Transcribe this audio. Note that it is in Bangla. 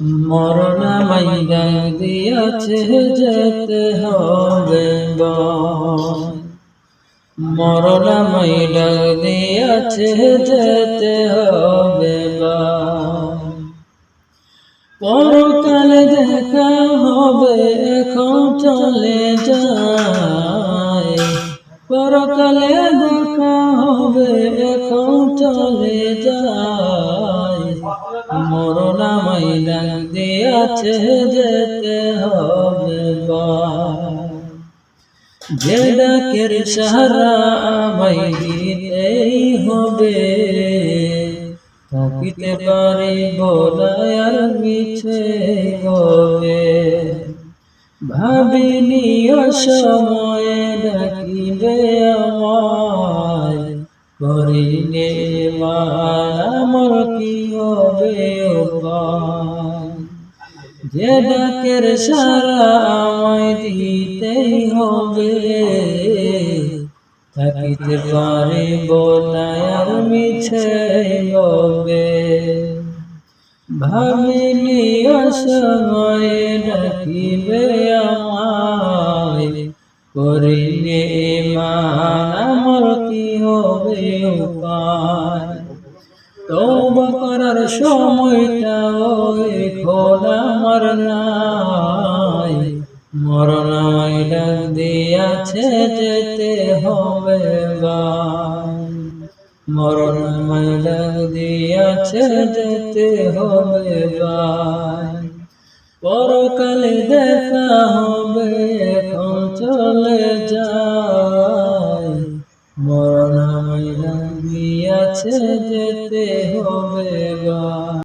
মরণ মাইরা দিয়াছে যেতে হবে মরণ মাইরা দিয়াছে যেতে হবে পরকালে দেখা হবে, এখন চলে যায়। পরকালে দেখা হবে, এখন চলে যায়। মরণ মাইলা দিয়াছে যেতে হবে যে ডাকের সারা আমায় দিতেই হবে। থাকিতে পারি বলায়ার মিছে হবে ভাবিনি সময়ে ডাকিবে আমায়। করিনে আমার কি হবে যে ডাকের সারা আমায় দিতেই হবে। থাকিতে পারি বলায়ার মিছে হবে ভাবিনি অসময়ে ডাকিবে আমায়। করিলে আমার কি হবে উপায়। তওবা করার সময়টা এখন আমার নাই মরণ ডাক দিয়াছে যেতে হবে ভাই মরণ ডাক দিয়াছে যেতে হবে ভাই পরকালে দেখা হবে, এখন চলে মরণ ডাক দিয়াছে যেতে হবে ভাই